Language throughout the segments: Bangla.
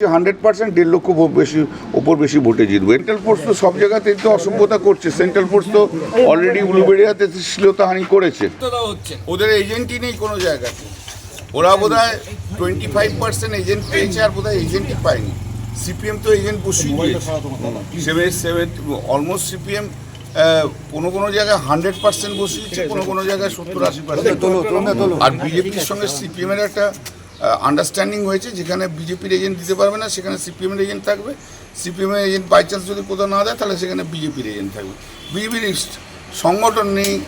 হান্ড্রেড পার্সেন্ট দেড় লক্ষ বেশি ওপর বেশি ভোটে জিতবে। সেন্ট্রাল ফোর্স তো সব জায়গাতেই তো অসভ্যতা করছে। সেন্ট্রাল ফোর্স তো অলরেডি উলুবেড়িয়াতে শ্লীলতাহানি করেছে। ওদের এজেন্টই নেই কোনো জায়গাতে। ওরা বোধ হয় টোয়েন্টি ফাইভ পার্সেন্ট এজেন্ট পেয়েছে আর বোধ হয় এজেন্টই পায়নি সিপিএম তো এজেন্ট বসিয়ে দিয়েছে। সেভেন অলমোস্ট সিপিএম কোনো কোনো জায়গায় হান্ড্রেড পার্সেন্ট বসিয়েছে কোনো কোনো জায়গায় সত্তর আশি পার্সেন্ট আর বিজেপির সঙ্গে সিপিএম এর একটা আন্ডারস্ট্যান্ডিং হয়েছে, যেখানে বিজেপির এজেন্ট দিতে পারবে না, সেখানে সিপিএমের এজেন্ট থাকবে। সিপিএমের এজেন্ট বাই চান্স যদি কোথাও না দেয়, তাহলে সেখানে বিজেপির এজেন্ট থাকবে। বিজেপির সংগঠন নেই,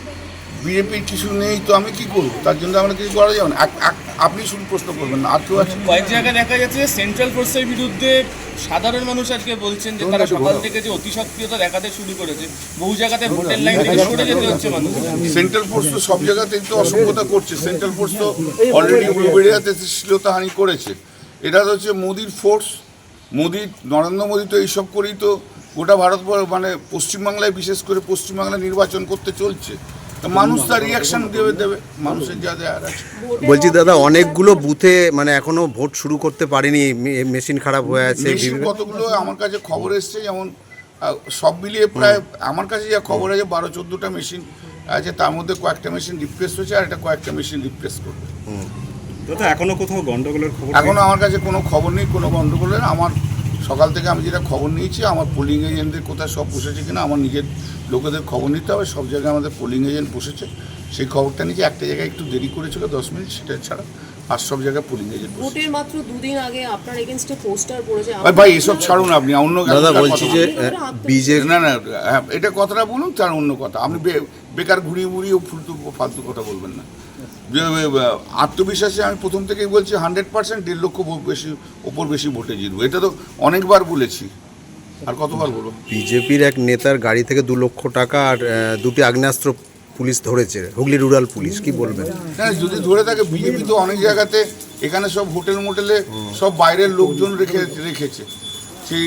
বিজেপির কিছু নেই, তো আমি কি করব? তার জন্য আমরা কিছু করা যাবে না। এক- আপনি শুধু প্রশ্ন করবেন না আর কেউ আছে? কয়েক জায়গায় দেখা যাচ্ছে যে সেন্ট্রাল ফোর্সের বিরুদ্ধে সাধারণ মানুষ আজকে বলছেন যে তারা সকাল থেকে যে অতি সক্রিয়তা দেখাতে শুরু করেছে বহু জায়গাতে ভোটের লাইন থেকে সরে যেতে হচ্ছে মানুষ। সেন্ট্রাল ফোর্স তো সব জায়গাতেই তো অসভ্যতা করছে। সেন্ট্রাল ফোর্স তো অলরেডি উলুবেড়িয়াতে শ্লীলতাহানি করেছে। এটা তো হচ্ছে মোদির ফোর্স মোদি নরেন্দ্র মোদী তো এইসব করেই তো গোটা ভারত মানে পশ্চিমবাংলায় বিশেষ করে পশ্চিমবাংলায় নির্বাচন করতে চলছে। মানুষ তার রিয়াকশন দেবে দেবে। মানুষের যা দেয়ার আছে। বলছি দাদা অনেকগুলো বুথে মানে এখনও ভোট শুরু করতে পারেনি মেশিন খারাপ হয়ে আছে মেশিন কতগুলো আমার কাছে খবর এসছে যেমন সব মিলিয়ে প্রায় আমার কাছে যা খবর আছে বারো চোদ্দোটা মেশিন আছে তার মধ্যে কয়েকটা মেশিন রিপ্লেস হয়েছে আর একটা কয়েকটা মেশিন রিপ্লেস করবে। দাদা এখনও কোথাও গন্ডগোলের খবর এখনও আমার কাছে কোনো খবর নেই কোনো গন্ডগোলের আমার সকাল থেকে আমি যেটা খবর নিয়েছি আমার পোলিং এজেন্টদের কোথায় সব বসেছে কিনা আমার নিজের লোকেদের খবর নিতে হবে সব জায়গায় আমাদের পোলিং এজেন্ট বসেছে। সেই খবরটা নিয়েছি একটা জায়গায় একটু দেরি করেছিল দশ মিনিট সেটা ছাড়া আর সব জায়গায় পোলিং এজেন্ট ভোটের মাত্র দুদিন আগে আপনার এগেনস্টে পোস্টার পড়েছে। ভাই ভাই এসব ছাড়ুন আপনি অন্য দাদা বলছি যে বিজেপি না না হ্যাঁ, এটা কথাটা বলুন তার অন্য কথা। আপনি বেকার ঘুরিয়ে ঘুরিয়ে ফুলতু ফালতু কথা বলবেন না। যে, আত্মবিশ্বাসে আমি প্রথম থেকেই বলছি হান্ড্রেড পার্সেন্ট দেড় লক্ষ বেশি ওপর বেশি ভোটে জিতবো। এটা তো অনেকবার বলেছি। আর কতবার বলব বিজেপির এক নেতার গাড়ি থেকে দু লক্ষ টাকা আর দুটি আগ্নেয়াস্ত্র পুলিশ ধরেছে হুগলি রুরাল পুলিশ কি বলবেন? হ্যাঁ যদি ধরে থাকে বিজেপি তো অনেক জায়গাতে এখানে সব হোটেল মোটেলে সব বাইরের লোকজন রেখে রেখেছে। সেই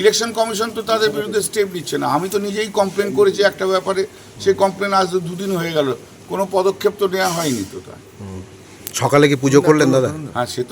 ইলেকশন কমিশন তো তাদের বিরুদ্ধে স্টেপ নিচ্ছে না। আমি তো নিজেই কমপ্লেন করেছি একটা ব্যাপারে। সেই কমপ্লেন আজ দুদিন হয়ে গেল। কোনো পদক্ষেপ তো নেওয়া হয়নি তো তার। সকালে কি পুজো করলেন দাদা? হ্যাঁ সে তো